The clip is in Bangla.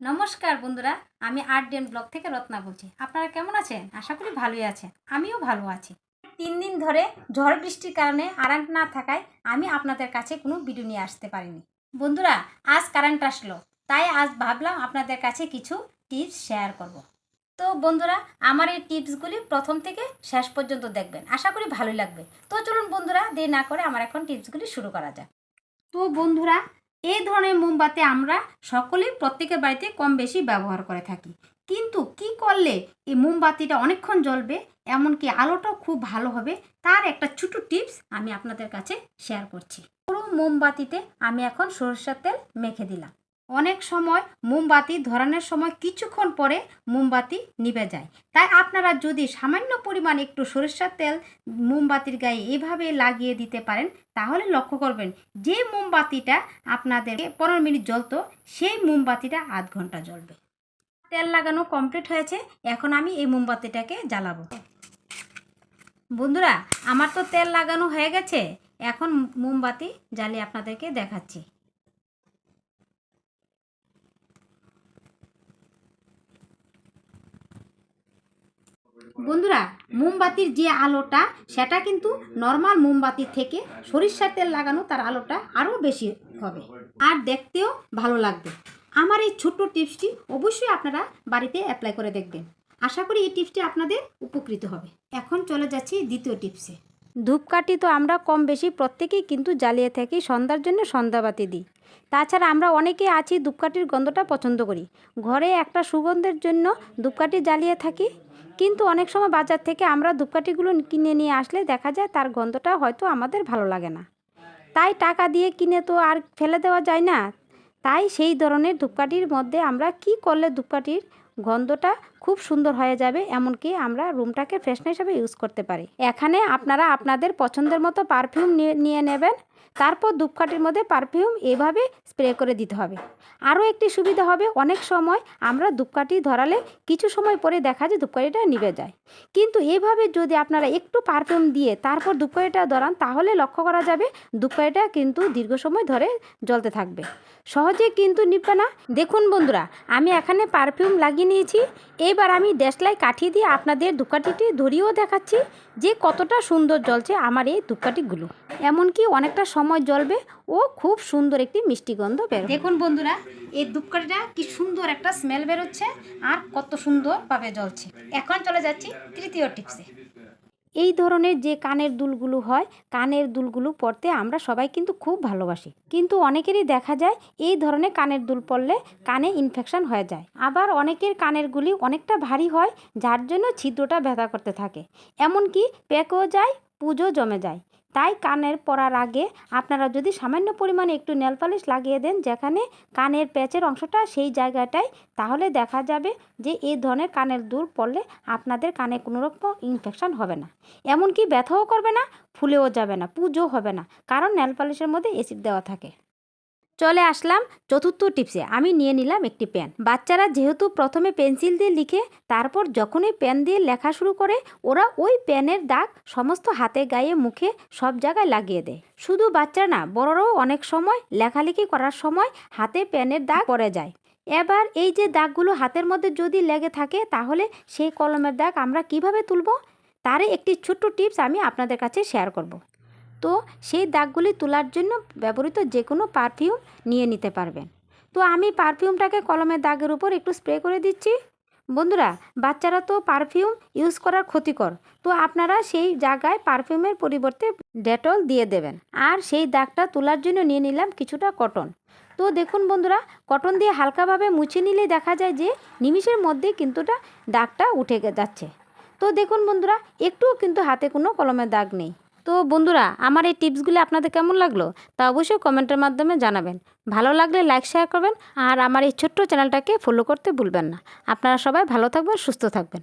নমস্কার বন্ধুরা, আমি আর্ট ডেন ব্লগ থেকে রত্না বলছি। আপনারা কেমন আছেন? আশা করি ভালোই আছেন। আমিও ভালো আছি। তিন দিন ধরে ঝড় বৃষ্টির কারণে কারেন্ট না থাকায় আমি আপনাদের কাছে কোনো ভিডিও নিয়ে আসতে পারিনি। বন্ধুরা, আজ কারেন্ট আসলো, তাই আজ ভাবলাম আপনাদের কাছে কিছু টিপস শেয়ার করব। তো বন্ধুরা, আমার এই টিপসগুলি প্রথম থেকে শেষ পর্যন্ত দেখবেন। আশা করি ভালোই লাগবে। তো চলুন বন্ধুরা, দেরি না করে আমার এখন টিপসগুলি শুরু করা যাক। তো বন্ধুরা এই ধরনের মোমবাতি আমরা সকলেই প্রত্যেকের বাড়িতে কম বেশি ব্যবহার করে থাকি। কিন্তু কি করলে এই মোমবাতিটা অনেকক্ষণ জ্বলবে, এমনকি আলোটাও খুব ভালো হবে, তার একটা ছোটো টিপস আমি আপনাদের কাছে শেয়ার করছি। পুরো মোমবাতিতে আমি এখন সরষের তেল মেখে দিলাম। অনেক সময় মোমবাতি ধরানোর সময় কিছুক্ষণ পরে মোমবাতি নিভে যায়। তাই আপনারা যদি সামান্য পরিমাণ একটু সরিষার তেল মোমবাতির গায়ে এভাবে লাগিয়ে দিতে পারেন, তাহলে লক্ষ্য করবেন যে মোমবাতিটা আপনাদের পনেরো মিনিট জ্বলতো, সেই মোমবাতিটা আধ ঘণ্টা জ্বলবে। তেল লাগানো কমপ্লিট হয়েছে, এখন আমি এই মোমবাতিটাকে জ্বালাবো। বন্ধুরা, আমার তো তেল লাগানো হয়ে গেছে, এখন মোমবাতি জ্বালিয়ে আপনাদেরকে দেখাচ্ছি। বন্ধুরা, মোমবাতির যে আলোটা, সেটা কিন্তু নর্মাল মোমবাতির থেকে সরিষার তেল লাগানো তার আলোটা আরও বেশি হবে। আর দেখতেও ভালো লাগবে। আমার এই ছোট্ট টিপসটি অবশ্যই আপনারা বাড়িতে অ্যাপ্লাই করে দেখবেন। আশা করি এই টিপসটি আপনাদের উপকৃত হবে। এখন চলে যাচ্ছি দ্বিতীয় টিপসে। ধূপকাঠি তো আমরা কম বেশি প্রত্যেকেই কিন্তু জ্বালিয়ে থাকি, সন্ধ্যার জন্য সন্ধ্যাবাতি দিই। তাছাড়া আমরা অনেকে আছি ধূপকাঠির গন্ধটা পছন্দ করি। ঘরে একটা সুগন্ধের জন্য ধূপকাঠি জ্বালিয়ে থাকি। কিন্তু অনেক সময় বাজার থেকে আমরা ধূপকাঠিগুলো কিনে নিয়ে আসলে দেখা যায় তার গন্ধটা হয়তো আমাদের ভালো লাগে না। তাই টাকা দিয়ে কিনে তো আর ফেলে দেওয়া যায় না। তাই সেই ধরনের ধূপকাঠির মধ্যে আমরা কি করলে ধূপকাঠির গন্ধটা খুব সুন্দর হয়ে যাবে এমনকি আমরা রুমটাকে ফ্রেশনার হিসাবে ইউজ করতে পারি। এখানে আপনারা আপনাদের পছন্দের মতো পারফিউম নিয়ে নেবেন। তারপর ধূপকাঠির মধ্যে পারফিউম এভাবে স্প্রে করে দিতে হবে। আরও একটি সুবিধা হবে, অনেক সময় আমরা ধূপকাঠি ধরালে কিছু সময় পরে দেখা যায় ধূপকাঠিটা নিভে যায়। কিন্তু এভাবে যদি আপনারা একটু পারফিউম দিয়ে তারপর ধূপকাঠিটা ধরান, তাহলে লক্ষ্য করা যাবে ধূপকাঠিটা কিন্তু দীর্ঘ সময় ধরে জ্বলতে থাকবে। সহজে কিন্তু নিবে না। দেখুন বন্ধুরা, আমি এখানে পারফিউম লাগিয়ে নিয়েছি। এইবার আমি ড্যাশলাই কাঠি দিয়ে আপনাদের ধূপকাঠিটি ধরিয়েও দেখাচ্ছি যে কতটা সুন্দর জ্বলছে আমার এই ধূপকাঠিগুলো। এমনকি অনেকটা সময় জ্বলবে ও খুব সুন্দর একটি মিষ্টি গন্ধ বের দেখুন বন্ধুরা এই ধূপকাঠিটা কি সুন্দর একটা স্মেল বেরোচ্ছে আর কত সুন্দরভাবে জ্বলছে। এখন চলে যাচ্ছি তৃতীয় টিপসে এই ধরনের যে কানের দুলগুলো হয় কানের দুলগুলো পরতে আমরা সবাই কিন্তু খুব ভালোবাসি। কিন্তু অনেকেরই দেখা যায় এই ধরনের কানের দুল পরলে কানে ইনফেকশন হয়ে যায়। আবার অনেকের কানের গুলি অনেকটা ভারী হয় যার জন্য ছিদ্রটা ব্যথা করতে থাকে। এমনকি পেকও যায় পুজো জমে যায়। তাই কানের পরার আগে আপনারা যদি সামান্য পরিমাণে একটু নেলপালিশ লাগিয়ে দেন, যেখানে কানের প্যাচের অংশটা সেই জায়গাটায় তাহলে দেখা যাবে যে এই ধরনের কানের দূর পড়লে আপনাদের কানে কোনো রকম ইনফেকশান হবে না। এমনকি ব্যথাও করবে না, ফুলেও যাবে না পুজো হবে না, কারণ নেলপালিশের মধ্যে অ্যাসিড দেওয়া থাকে। চলে আসলাম চতুর্থ টিপসে। আমি নিয়ে নিলাম একটি পেন। বাচ্চারা যেহেতু প্রথমে পেন্সিল দিয়ে লিখে, তারপর যখনই পেন দিয়ে লেখা শুরু করে, ওরা ওই পেনের দাগ সমস্ত হাতে, গায়ে, মুখে সব জায়গায় লাগিয়ে দেয়। শুধু বাচ্চারা না, বড়রাও অনেক সময় লেখালেখি করার সময় হাতে পেনের দাগ পড়ে যায়। এবার এই যে দাগগুলো হাতের মধ্যে যদি লেগে থাকে, তাহলে সেই কলমের দাগ আমরা কীভাবে তুলব? তারই একটি ছোট্ট টিপস আমি আপনাদের কাছে শেয়ার করব। তো সেই দাগগুলি তোলার জন্য ব্যবহৃত যে কোনো পারফিউম নিয়ে নিতে পারবেন। তো আমি পারফিউমটাকে কলমের দাগের উপর একটু স্প্রে করে দিচ্ছি। বন্ধুরা, বাচ্চারা তো পারফিউম ইউজ করার ক্ষতিকর। তো আপনারা সেই জায়গায় পারফিউমের পরিবর্তে ডেটল দিয়ে দেবেন। আর সেই দাগটা তোলার জন্য নিয়ে নিলাম কিছুটা কটন তো দেখুন বন্ধুরা কটন দিয়ে হালকাভাবে মুছে নিলে দেখা যায় যে নিমিষের মধ্যে কিন্তুটা দাগটা উঠে যাচ্ছে। তো দেখুন বন্ধুরা, একটুও কিন্তু হাতে কোনো কলমের দাগ নেই। তো বন্ধুরা, আমার এই টিপসগুলি আপনাদের কেমন লাগল তা অবশ্যই কমেন্টের মাধ্যমে জানাবেন। ভালো লাগলে লাইক, শেয়ার করবেন আর আমার এই ছোট্ট চ্যানেলটাকে ফলো করতে ভুলবেন না। আপনারা সবাই ভালো থাকবেন, সুস্থ থাকবেন।